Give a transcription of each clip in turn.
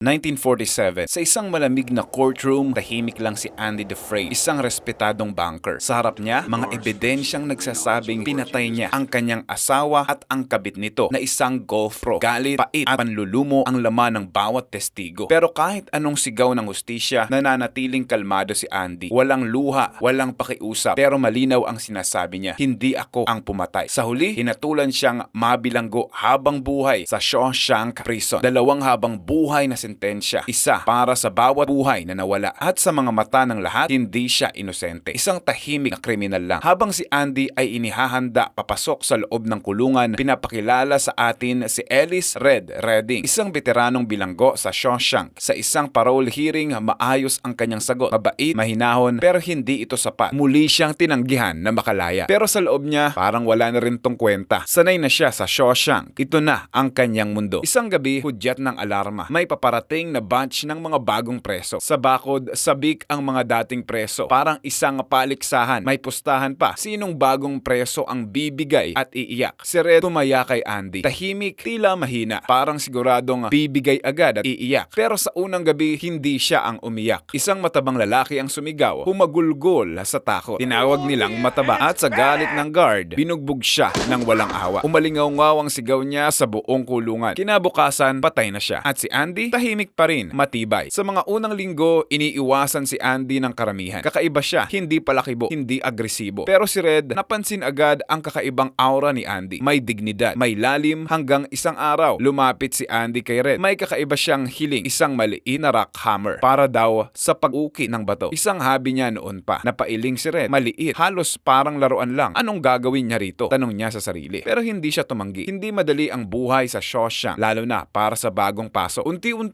1947, sa isang malamig na courtroom, tahimik lang si Andy Dufresne, isang respetadong banker. Sa harap niya, mga ebidensyang nagsasabing pinatay niya ang kanyang asawa at ang kabit nito na isang golf pro. Galit, pait at panlulumo ang laman ng bawat testigo. Pero kahit anong sigaw ng hustisya, nananatiling kalmado si Andy. Walang luha, walang pakiusap, pero malinaw ang sinasabi niya, hindi ako ang pumatay. Sa huli, hinatulan siyang mabilanggo habang buhay sa Shawshank Prison. Dalawang habang buhay na sentensya. Isa para sa bawat buhay na nawala. At sa mga mata ng lahat, hindi siya inosente. Isang tahimik na kriminal lang. Habang si Andy ay inihahanda papasok sa loob ng kulungan, pinapakilala sa atin si Ellis Red Redding, isang veteranong bilanggo sa Shawshank. Sa isang parole hearing, maayos ang kanyang sagot. Mabait, mahinahon, pero hindi ito sapat. Muli siyang tinanggihan na makalaya. Pero sa loob niya, parang wala na rin tong kwenta. Sanay na siya sa Shawshank. Ito na ang kanyang mundo. Isang gabi, hudyat ng alarma. May paparating na batch ng mga bagong preso. Sa bakod, sabik ang mga dating preso. Parang isang paliksahan. May pustahan pa. Sinong bagong preso ang bibigay at iiyak? Si Red tumaya kay Andy. Tahimik, tila mahina. Parang siguradong bibigay agad at iiyak. Pero sa unang gabi, hindi siya ang umiyak. Isang matabang lalaki ang sumigaw. Humagulgol sa takot. Tinawag nilang mataba. At sa galit ng guard, binugbog siya ng walang awa. Umalingaw-ngaw ang sigaw niya sa buong kulungan. Kinabukasan, patay na siya. At si Andy, tahimik pa rin, matibay. Sa mga unang linggo, iniiwasan si Andy ng karamihan. Kakaiba siya, hindi palakibo, hindi agresibo. Pero si Red, napansin agad ang kakaibang aura ni Andy. May dignidad, may lalim hanggang isang araw. Lumapit si Andy kay Red. May kakaiba siyang hiling, isang maliit na rock hammer para daw sa pag-uki ng bato. Isang habi niya noon pa. Napailing si Red. Maliit, halos parang laruan lang. Anong gagawin niya rito? Tanong niya sa sarili. Pero hindi siya tumanggi. Hindi madali ang buhay sa Shawshank, lalo na para sa bagong paso.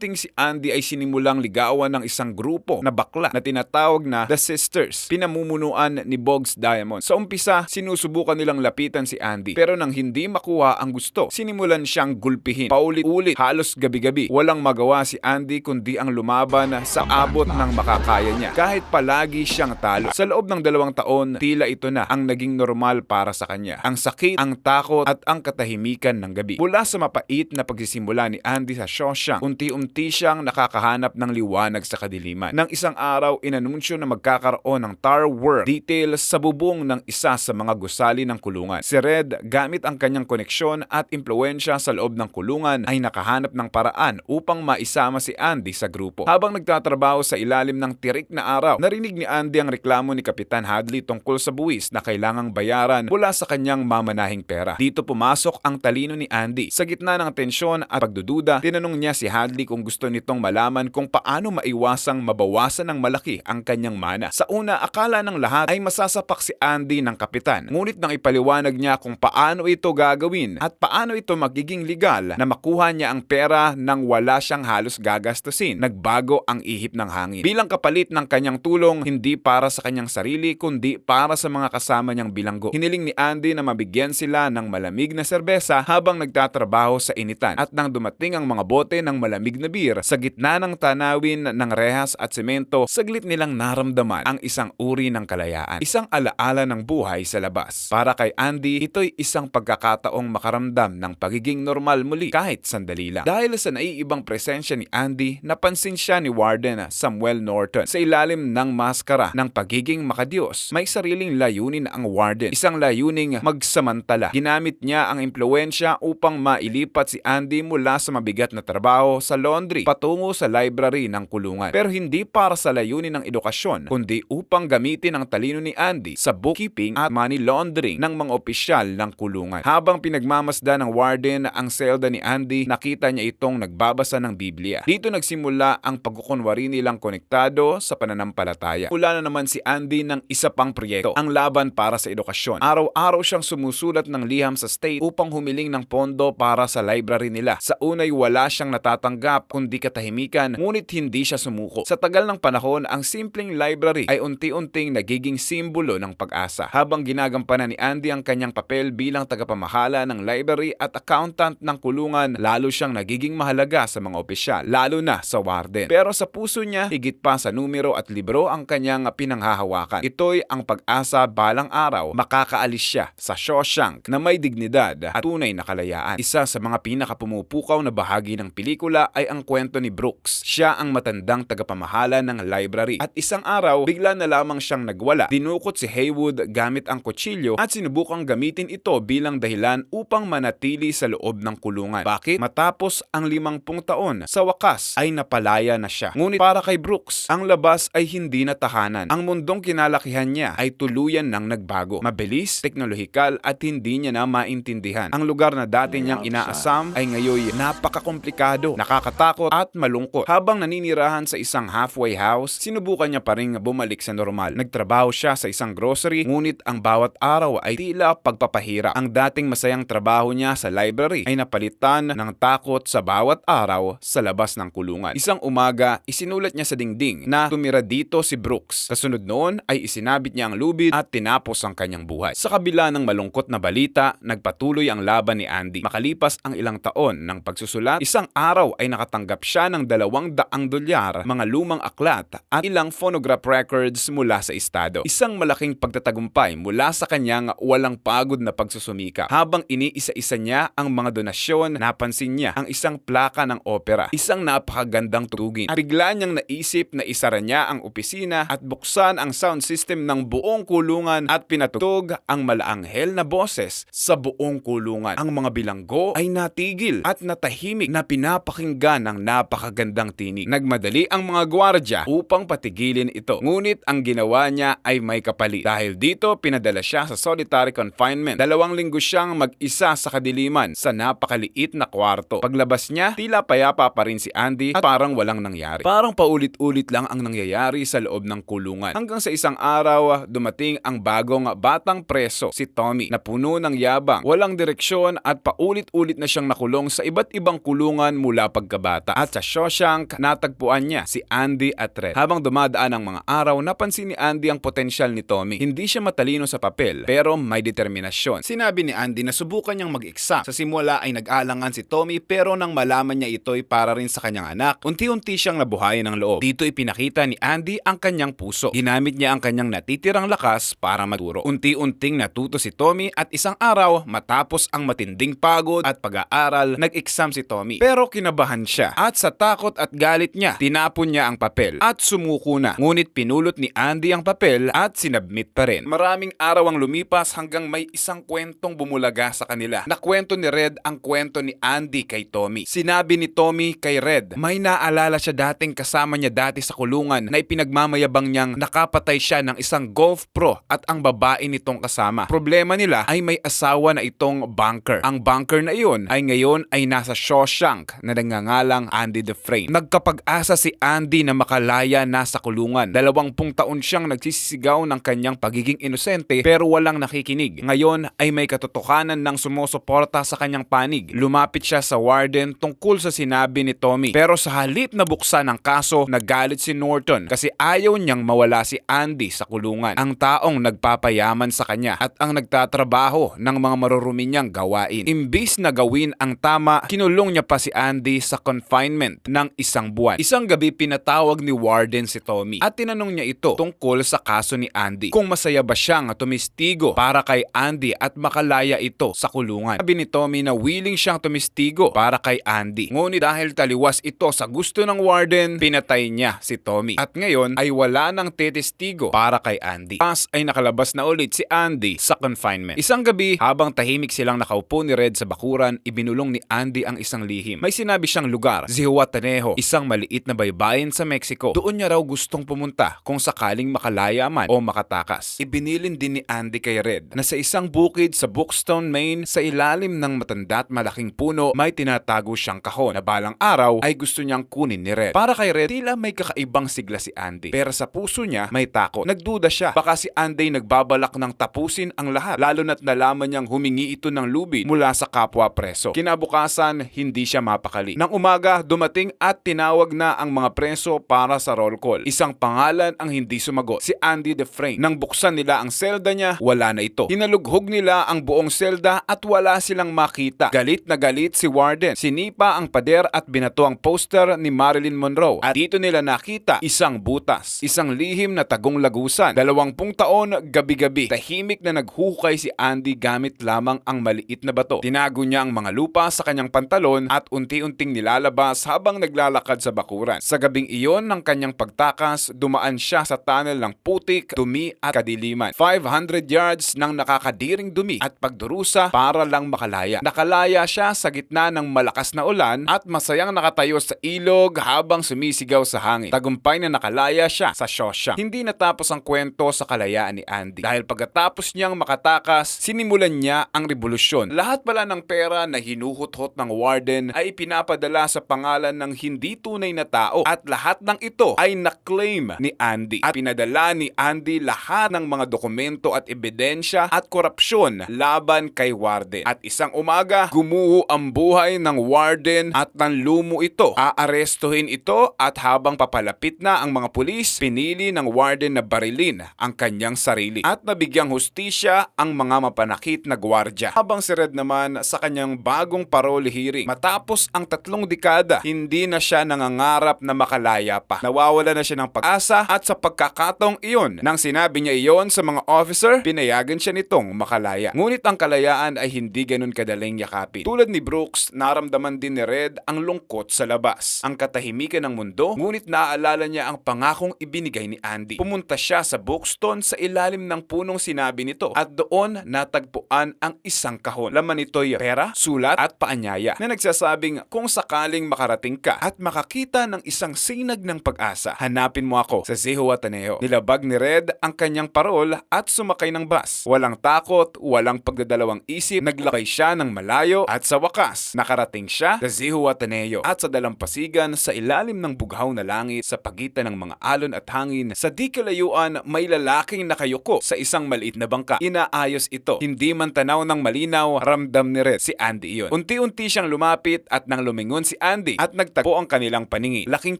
Unti-unting si Andy ay sinimulang ligawan ng isang grupo na bakla na tinatawag na The Sisters, pinamumunuan ni Boggs Diamond. Sa umpisa, sinusubukan nilang lapitan si Andy. Pero nang hindi makuha ang gusto, sinimulan siyang gulpihin. Paulit-ulit, halos gabi-gabi. Walang magawa si Andy kundi ang lumaban sa abot ng makakaya niya. Kahit palagi siyang talo. Sa loob ng dalawang taon, tila ito na ang naging normal para sa kanya. Ang sakit, ang takot, at ang katahimikan ng gabi. Mula sa mapait na pagsisimula ni Andy sa Shawshank, unti-unti siyang nakakahanap ng liwanag sa kadiliman. Nang isang araw, inanunsyo na magkakaroon ng Tar World details sa bubong ng isa sa mga gusali ng kulungan. Si Red, gamit ang kanyang koneksyon at impluensya sa loob ng kulungan, ay nakahanap ng paraan upang maisama si Andy sa grupo. Habang nagtatrabaho sa ilalim ng tirik na araw, narinig ni Andy ang reklamo ni Kapitan Hadley tungkol sa buwis na kailangang bayaran mula sa kanyang mamanahing pera. Dito pumasok ang talino ni Andy. Sa gitna ng tensyon at pagdududa, tinanong niya si Hadley kung gusto nitong malaman kung paano maiwasang mabawasan ng malaki ang kanyang mana. Sa una, akala ng lahat ay masasapak si Andy ng kapitan. Ngunit nang ipaliwanag niya kung paano ito gagawin at paano ito magiging legal na makuha niya ang pera nang wala siyang halos gagastusin, nagbago ang ihip ng hangin. Bilang kapalit ng kanyang tulong, hindi para sa kanyang sarili kundi para sa mga kasama niyang bilanggo. Hiniling ni Andy na mabigyan sila ng malamig na serbesa habang nagtatrabaho sa initan at nang dumating ang mga bote ng malamig na beer sa gitna ng tanawin ng rehas at semento, saglit nilang naramdaman ang isang uri ng kalayaan. Isang alaala ng buhay sa labas. Para kay Andy, ito'y isang pagkakataong makaramdam ng pagiging normal muli kahit sandali lang. Dahil sa naiibang presensya ni Andy, napansin siya ni Warden Samuel Norton sa ilalim ng maskara ng pagiging makadiyos. May sariling layunin ang Warden. Isang layuning magsamantala. Ginamit niya ang impluensya upang mailipat si Andy mula sa mabigat na trabaho sa laundry patungo sa library ng kulungan. Pero hindi para sa layunin ng edukasyon, kundi upang gamitin ang talino ni Andy sa bookkeeping at money laundering ng mga opisyal ng kulungan. Habang pinagmamasda ng warden ang selda ni Andy, nakita niya itong nagbabasa ng Biblia. Dito nagsimula ang pagkukunwari nilang konektado sa pananampalataya. Mula na naman si Andy ng isa pang proyekto, ang laban para sa edukasyon. Araw-araw siyang sumusulat ng liham sa state upang humiling ng pondo para sa library nila. Sa unay wala siyang natatanggap kundi katahimikan, ngunit hindi siya sumuko. Sa tagal ng panahon, ang simpleng library ay unti-unting nagiging simbolo ng pag-asa. Habang ginagampanan ni Andy ang kanyang papel bilang tagapamahala ng library at accountant ng kulungan, lalo siyang nagiging mahalaga sa mga opisyal, lalo na sa warden. Pero sa puso niya, higit pa sa numero at libro ang kanyang pinanghahawakan. Ito'y ang pag-asa balang araw makakaalis siya sa Shawshank na may dignidad at tunay na kalayaan. Isa sa mga pinakapumupukaw na bahagi ng pelikula ay ang ang kwento ni Brooks. Siya ang matandang tagapamahala ng library. At isang araw, bigla na lamang siyang nagwala. Dinukot si Haywood gamit ang kutsilyo at sinubukang gamitin ito bilang dahilan upang manatili sa loob ng kulungan. Bakit? Matapos ang limangpung taon, sa wakas ay napalaya na siya. Ngunit para kay Brooks, ang labas ay hindi na tahanan. Ang mundong kinalakihan niya ay tuluyan ng nagbago. Mabilis, teknolohikal at hindi niya na maintindihan. Ang lugar na dati niyang inaasam ay ngayon napakakomplikado, nakakatakot at malungkot. Habang naninirahan sa isang halfway house, sinubukan niya pa rin bumalik sa normal. Nagtrabaho siya sa isang grocery, ngunit ang bawat araw ay tila pagpapahirap. Ang dating masayang trabaho niya sa library ay napalitan ng takot sa bawat araw sa labas ng kulungan. Isang umaga, isinulat niya sa dingding na tumira dito si Brooks. Kasunod noon ay isinabit niya ang lubid at tinapos ang kanyang buhay. Sa kabila ng malungkot na balita, nagpatuloy ang laban ni Andy. Makalipas ang ilang taon ng pagsusulat, isang araw ay nakatanggap siya ng dalawang daang dolyar, mga lumang aklat at ilang phonograph records mula sa estado. Isang malaking pagtatagumpay mula sa kanyang walang pagod na pagsusumika. Habang iniisa-isa niya ang mga donasyon, napansin niya ang isang plaka ng opera, isang napakagandang tugin. At bigla niyang naisip na isara niya ang opisina at buksan ang sound system ng buong kulungan at pinatutog ang malaanghel na boses sa buong kulungan. Ang mga bilanggo ay natigil at natahimik na pinapakinggan ng napakagandang tinig. Nagmadali ang mga gwardya upang patigilin ito. Ngunit ang ginawa niya ay may kapalit. Dahil dito, pinadala siya sa solitary confinement. Dalawang linggo siyang mag-isa sa kadiliman sa napakaliit na kwarto. Paglabas niya, tila payapa pa rin si Andy at parang walang nangyari. Parang paulit-ulit lang ang nangyayari sa loob ng kulungan. Hanggang sa isang araw, dumating ang bagong batang preso, si Tommy, na puno ng yabang, walang direksyon at paulit-ulit na siyang nakulong sa iba't ibang kulungan mula pagkabata. At sa Shawshank, natagpuan niya si Andy at Red. Habang dumadaan ang mga araw, napansin ni Andy ang potensyal ni Tommy. Hindi siya matalino sa papel, pero may determinasyon. Sinabi ni Andy na subukan niyang mag-exam. Sa simula ay nag-alangan si Tommy pero nang malaman niya ito'y para rin sa kanyang anak, unti-unti siyang nabuhayan ng loob. Dito ipinakita ni Andy ang kanyang puso. Ginamit niya ang kanyang natitirang lakas para maturo. Unti-unting natuto si Tommy at isang araw matapos ang matinding pagod at pag-aaral, nag-exam si Tommy. Pero kinabahan siya at sa takot at galit niya, tinapon niya ang papel at sumuko na. Ngunit pinulot ni Andy ang papel at sinabmit pa rin. Maraming araw ang lumipas hanggang may isang kwentong bumulaga sa kanila. Nakwento ni Red ang kwento ni Andy kay Tommy. Sinabi ni Tommy kay Red, may naalala siya dating kasama niya dati sa kulungan na ipinagmamayabang niyang nakapatay siya ng isang golf pro at ang babae nitong kasama. Problema nila ay may asawa na itong banker. Ang banker na iyon ay ngayon ay nasa Shawshank na nangangalang Andy Dufresne. Nagkapag-asa si Andy na makalaya na sa kulungan. Dalawampung taon siyang nagsisisigaw ng kanyang pagiging inosente pero walang nakikinig. Ngayon ay may katotohanan ng sumusuporta sa kanyang panig. Lumapit siya sa warden tungkol sa sinabi ni Tommy. Pero sa halip na buksan ang kaso, nagalit si Norton kasi ayaw niyang mawala si Andy sa kulungan. Ang taong nagpapayaman sa kanya at ang nagtatrabaho ng mga marurumi niyang gawain. Imbis na gawin ang tama, kinulong niya pa si Andy sa confinement ng isang buwan. Isang gabi pinatawag ni warden si Tommy at tinanong niya ito tungkol sa kaso ni Andy. Kung masaya ba siyang tumistigo para kay Andy at makalaya ito sa kulungan. Sabi ni Tommy na willing siyang tumistigo para kay Andy. Ngunit dahil taliwas ito sa gusto ng warden, pinatay niya si Tommy. At ngayon ay wala nang tetestigo para kay Andy. Pas ay nakalabas na ulit si Andy sa confinement. Isang gabi, habang tahimik silang nakaupo ni Red sa bakuran, ibinulong ni Andy ang isang lihim. May sinabi siyang lugar, Zihuatanejo, isang maliit na baybayin sa Mexico. Doon niya raw gustong pumunta kung sakaling makalaya man o makatakas. Ibinilin din ni Andy kay Red na sa isang bukid sa Bookstone, Maine, sa ilalim ng matanda at malaking puno, may tinatago siyang kahon na balang araw ay gusto niyang kunin ni Red. Para kay Red, tila may kakaibang sigla si Andy. Pero sa puso niya, may takot. Nagduda siya. Baka si Andy nagbabalak ng tapusin ang lahat. Lalo na't nalaman niyang humingi ito ng lubid mula sa kapwa preso. Kinabukasan, hindi siya mapakali. Nang umaga, dumating at tinawag na ang mga preso para sa roll call. Isang pangalan ang hindi sumagot, si Andy Dufresne. Nang buksan nila ang selda niya, wala na ito. Hinalughog nila ang buong selda at wala silang makita. Galit na galit si Warden. Sinipa ang pader at binato ang poster ni Marilyn Monroe. At dito nila nakita isang butas, isang lihim na tagong lagusan. Dalawampung taon, gabi-gabi, tahimik na naghuhukay si Andy gamit lamang ang maliit na bato. Tinago niya ang mga lupa sa kanyang pantalon at unti-unting nilalabas palabas habang naglalakad sa bakuran. Sa gabing iyon ng kanyang pagtakas, dumaan siya sa tunnel ng putik, dumi at kadiliman. 500 yards ng nakakadiring dumi at pagdurusa para lang makalaya. Nakalaya siya sa gitna ng malakas na ulan at masayang nakatayo sa ilog habang sumisigaw sa hangin. Tagumpay na nakalaya siya sa Shosha. Hindi natapos ang kwento sa kalayaan ni Andy. Dahil pagkatapos niyang makatakas, sinimulan niya ang revolusyon. Lahat pala ng pera na hinuhot-hot ng warden ay pinapadala sa pangalan ng hindi tunay na tao at lahat ng ito ay na-claim ni Andy. At pinadala ni Andy lahat ng mga dokumento at ebidensya at korupsyon laban kay warden. At isang umaga, gumuho ang buhay ng warden at nanlumo ito. Aarestuhin ito at habang papalapit na ang mga pulis, pinili ng warden na barilin ang kanyang sarili at nabigyang hustisya ang mga mapanakit na gwardya. Habang si Red naman sa kanyang bagong parole hearing, matapos ang tatlong dekada, hindi na siya nangangarap na makalaya pa. Nawawala na siya ng pag-asa at sa pagkakataong iyon, nang sinabi niya iyon sa mga officer, pinayagan siya nitong makalaya. Ngunit ang kalayaan ay hindi ganun kadaling yakapin. Tulad ni Brooks, naramdaman din ni Red ang lungkot sa labas, ang katahimikan ng mundo, ngunit naaalala niya ang pangakong ibinigay ni Andy. Pumunta siya sa Bookstone sa ilalim ng punong sinabi nito at doon natagpuan ang isang kahon. Laman nito'y pera, sulat at paanyaya na nagsasabing kung sakaling makarating ka at makakita ng isang sinag ng pag-asa, hanapin mo ako sa Zeho Ateneo. Nilabag ni Red ang kanyang parol at sumakay ng bus. Walang takot, walang pagdadalawang isip, naglakay siya ng malayo at sa wakas, nakarating siya sa Zeho Ateneo at sa dalampasigan sa ilalim ng bughaw na langit sa pagitan ng mga alon at hangin. Sa di kalayuan, may lalaking nakayuko sa isang maliit na bangka. Inaayos ito. Hindi man tanaw ng malinaw, ramdam ni Red si Andy iyon. Unti-unti siyang lumapit at nang lumingon si Andy at nagtagpo ang kanilang paningin. Laking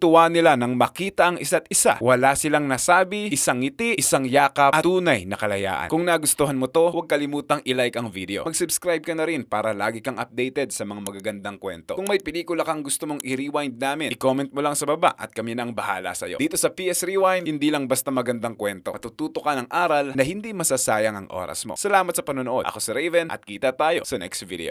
tuwa nila nang makita ang isa't isa. Wala silang nasabi, isang ngiti, isang yakap at tunay na kalayaan. Kung nagustuhan mo to, huwag kalimutang i-like ang video. Mag-subscribe ka na rin para lagi kang updated sa mga magagandang kwento. Kung may pelikula kang gusto mong i-rewind namin, i-comment mo lang sa baba at kami na ang bahala sa'yo. Dito sa PS Rewind, hindi lang basta magandang kwento. Matututo ka ng aral na hindi masasayang ang oras mo. Salamat sa panonood. Ako si Raven at kita tayo sa next video.